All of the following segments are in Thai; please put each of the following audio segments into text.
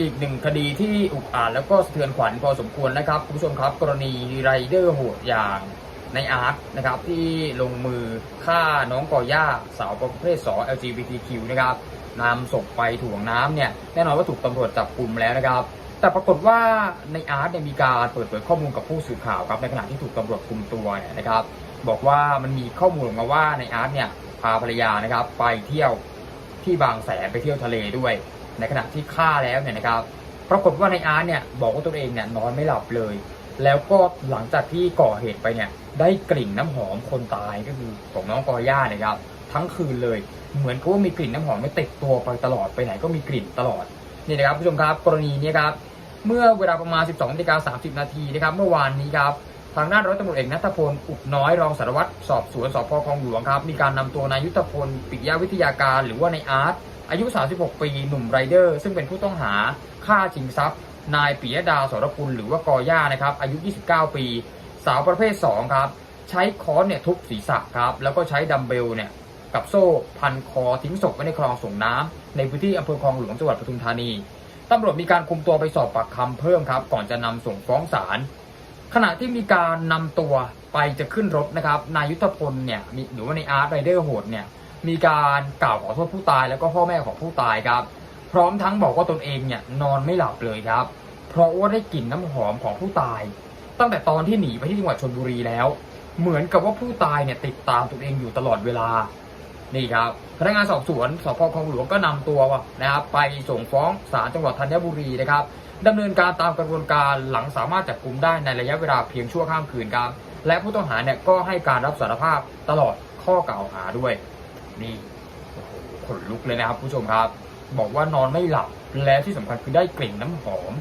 อีกหนึ่งคดีที่อุกอาจแล้วก็สะเทือนขวัญพอสมควรนะครับคุณผู้ชมครับ กรณีไรเดอร์โหดอย่างในอาร์ตนะครับที่ลงมือฆ่าน้องกอย่าสาวประเภท2 LGBTQ นะครับนำศพไปถ่วงน้ำเนี่ยแน่นอนว่าถูกตำรวจจับกลุ่มแล้วนะครับ แต่ปรากฏว่าในอาร์ตเนี่ยมีการเปิดเผยข้อมูลกับผู้สื่อข่าวครับในขณะที่ถูกตำรวจคุมตัวเนี่ยนะครับ บอกว่ามันมีข้อมูลออกมาว่าในอาร์ตเนี่ยพาภรรยานะครับไปเที่ยว ที่บางแสนไปเที่ยวทะเลด้วย ในขณะที่ฆ่าแล้วเนี่ยนะครับปรากฏว่าในอาร์ตเนี่ยบอกว่าตัวเองเนี่ยนอนไม่หลับเลย แล้วก็หลังจากที่ก่อเหตุไปเนี่ยได้กลิ่นน้ำหอมคนตายก็คือของน้องกอย่าเนี่ยครับทั้งคืนเลยเหมือนกับว่ามีกลิ่นน้ำหอมไม่ติดตัวไปตลอดไปไหนก็มีกลิ่นตลอดนี่นะครับผู้ชมครับกรณีนี้ครับเมื่อเวลาประมาณ 12นาฬิกา30 นาทีนะครับเมื่อวานนี้ครับ ทางด้านร้อยตำรวจเอกนัทพล อุกน้อยรองสารวัตรสอบสวนสพคลองหลวงครับ มีการนำตัวนายยุทธพลปิยวิทยาการ หรือว่าในายอาร์ตอายุ 36 ปี หนุ่มไรเดอร์ ซึ่งเป็นผู้ต้องหาฆ่าชิงทรัพย์ นายปิยดาสรกุลหรือว่ากอย่านะครับ อายุ 29 ปี สาวประเภท 2 ครับ ใช้ค้อนเนี่ยทุบศีรษะครับ แล้วก็ใช้ดัมเบลเนี่ยกับโซ่พันคอทิ้งศพไว้ในคลองส่งน้ำในพื้นที่อำเภอคลองหลวงจังหวัดปทุมธานีตำรวจมีการคุมตัวไปสอบปากคำเพิ่มครับ ก่อนจะนำส่งฟ้องศาล ขณะที่มีการนำตัวไปจะขึ้นรถนะครับนายยุทธพลเนี่ยหรือว่าในอาร์ตไรเดอร์โหดเนี่ยมีการกล่าวขอโทษผู้ตายแล้วก็พ่อแม่ของผู้ตายครับ พร้อมทั้งบอกว่าตนเองเนี่ยนอนไม่หลับเลยครับ เพราะว่าได้กลิ่นน้ำหอมของผู้ตาย ตั้งแต่ตอนที่หนีไปที่จังหวัดชลบุรีแล้ว เหมือนกับว่าผู้ตายเนี่ยติดตามตัวเองอยู่ตลอดเวลา นี่ครับพนักงานสอบสวนสพคลองหลวงก็นำตัวนะครับไปส่งฟ้องศาลจังหวัดธัญบุรีนะครับดำเนินการตามกระบวนการหลังสามารถจับกลุมได้ในระยะเวลาเพียงชั่วข้ามคืนครับ และผู้ต้องหาเนี่ยก็ให้การรับสารภาพตลอดข้อกล่าวหาด้วย นี่โอ้โหขนลุกเลยนะครับผู้ชมครับ บอกว่านอนไม่หลับและที่สำคัญคือได้กลิ่นน้ำหอม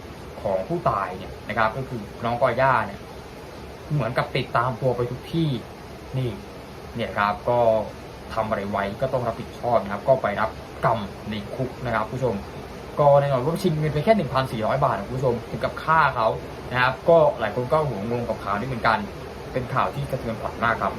ของผู้ตายเนี่ยนะครับ ก็คือน้องกอย่าเนี่ยเหมือนกับติดตามตัวไปทุกที่นี่เนี่ยครับก็ ทำอะไรไว้ก็ต้องรับผิดชอบนะครับ ก็ไปรับกรรมในคุกนะครับผู้ชม ก็แน่นอนว่าชิงเงินไปแค่ 1,400 บาทนะคุณผู้ชมถึงกับฆ่าเขานะครับ ก็หลายคนก็หัวงงกับข่าวนี้เหมือนกัน เป็นข่าวที่กระเทือนขวัญมากครับ